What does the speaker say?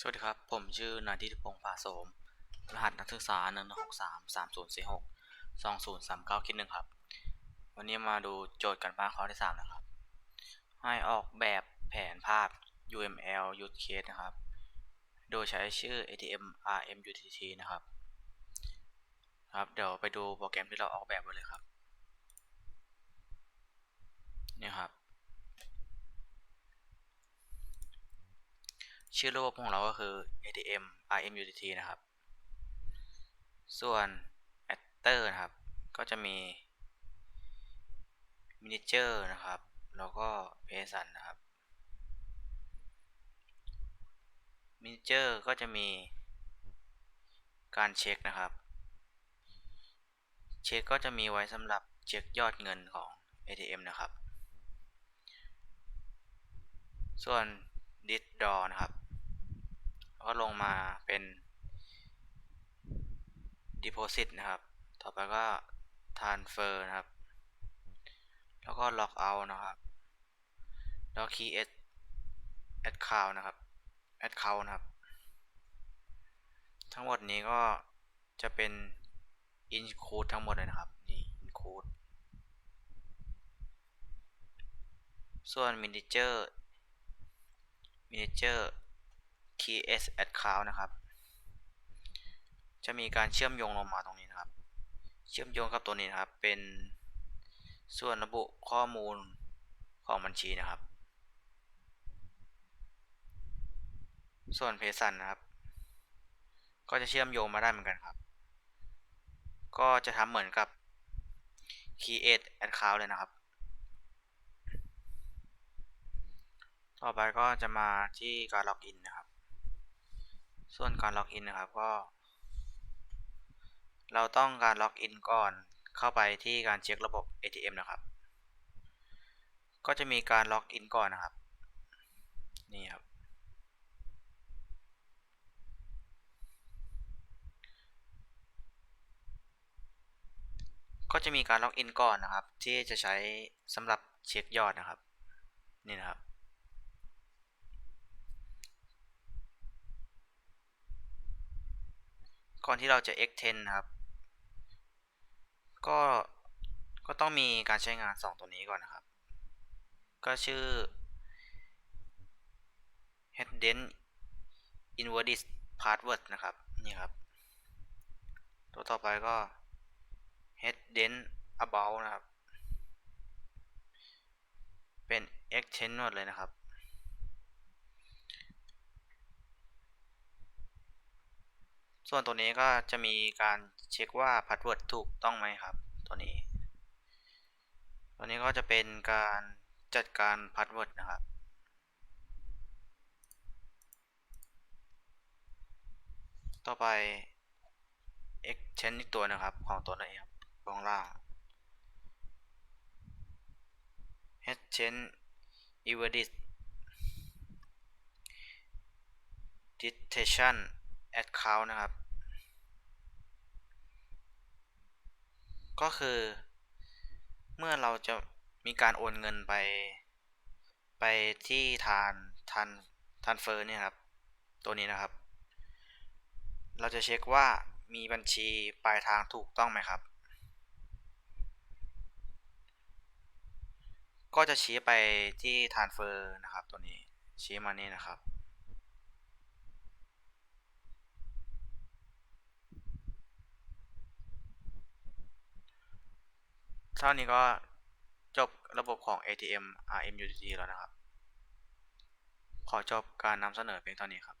สวัสดีครับ ผมชื่อนายทิติพงษ์ภาโสม รหัสนักศึกษา1 1 6 3 3 0 4 6 2 0 3 9คิดหนึ่งครับ วันนี้มาดูโจทย์กันบ้านข้อที่3นะครับ ให้ออกแบบแผนภาพ UML use case นะครับ โดยใช้ชื่อ ATM RMUTT นะครับ ครับ เดี๋ยวไปดูโปรแกรมที่เราออกแบบไว้เลยครับ นี่ครับ ชื่อระบบของเราก็คือ ATM RMUTT นะครับ ส่วน Actor นะครับ ก็จะมี Manager นะครับ แล้วก็ Pearson นะครับ Manager ก็จะมีการเช็คนะครับ เช็คก็จะมีไว้สำหรับเช็คยอดเงินของ ATM นะครับ ส่วน Did Draw นะครับ ก็ลงมาเป็น deposit นะครับ ต่อไปก็ transfer นะครับ แล้วก็ log out นะครับ แล้ว key add account นะครับ account นะครับ ทั้งหมดนี้ก็จะเป็น include ทั้งหมดเลยนะครับ นี่ include ส่วน manager manager ks account นะครับ จะมีการเชื่อมโยงลงมาตรงนี้นะครับ เชื่อมโยงกับตัวนี้นะครับ เป็นส่วนระบุข้อมูลของบัญชีนะครับ ส่วนเพสันนะครับ ก็จะเชื่อมโยงมาได้เหมือนกันครับ ก็จะทำเหมือนกับ create account เลยนะครับ ต่อไปก็จะมาที่การล็อกอินนะครับ ส่วนการล็อกอินนะครับก็ เราต้องการล็อกอินก่อนเข้าไปที่การเช็คระบบ ATM นะครับ ก็จะมีการล็อกอินก่อนนะครับ นี่ครับ ก็จะมีการล็อกอินก่อนนะครับ ที่จะใช้สำหรับเช็คยอดนะครับ นี่นะครับ ก่อนที่เราจะ extend นะครับ ก็ก็ต้องมีการใช้งาน 2 ตัวนี้ก่อนนะครับ ก็ชื่อ hidden invalid password นะครับ นี่ครับ ตัวต่อไปก็ hidden about นะครับ เป็น extend หมดเลยนะครับ ส่วนตัวนี้ก็จะมีการเช็คว่าพาสเวิร์ดถูกต้องไหมครับ ตัวนี้ ตัวนี้ก็จะเป็นการจัดการพาสเวิร์ดนะครับ ต่อไป exchange อีกตัวนะครับของตัวไหนครับข้างล่าง exchange evadid detection account นะครับ ก็คือ เมื่อเราจะมีการโอนเงินไป ไปที่ทานทานทานเฟอร์เนี่ยครับ ตัวนี้นะครับ เราจะเช็คว่ามีบัญชีปลายทางถูกต้องไหมครับ ก็จะชี้ไปที่ทานเฟอร์นะครับ ตัวนี้ชี้มานี่นะครับ เท่านี้ก็จบระบบของ ATM RMUTT แล้วนะครับ ขอจบการนำเสนอเพียงเท่านี้ครับ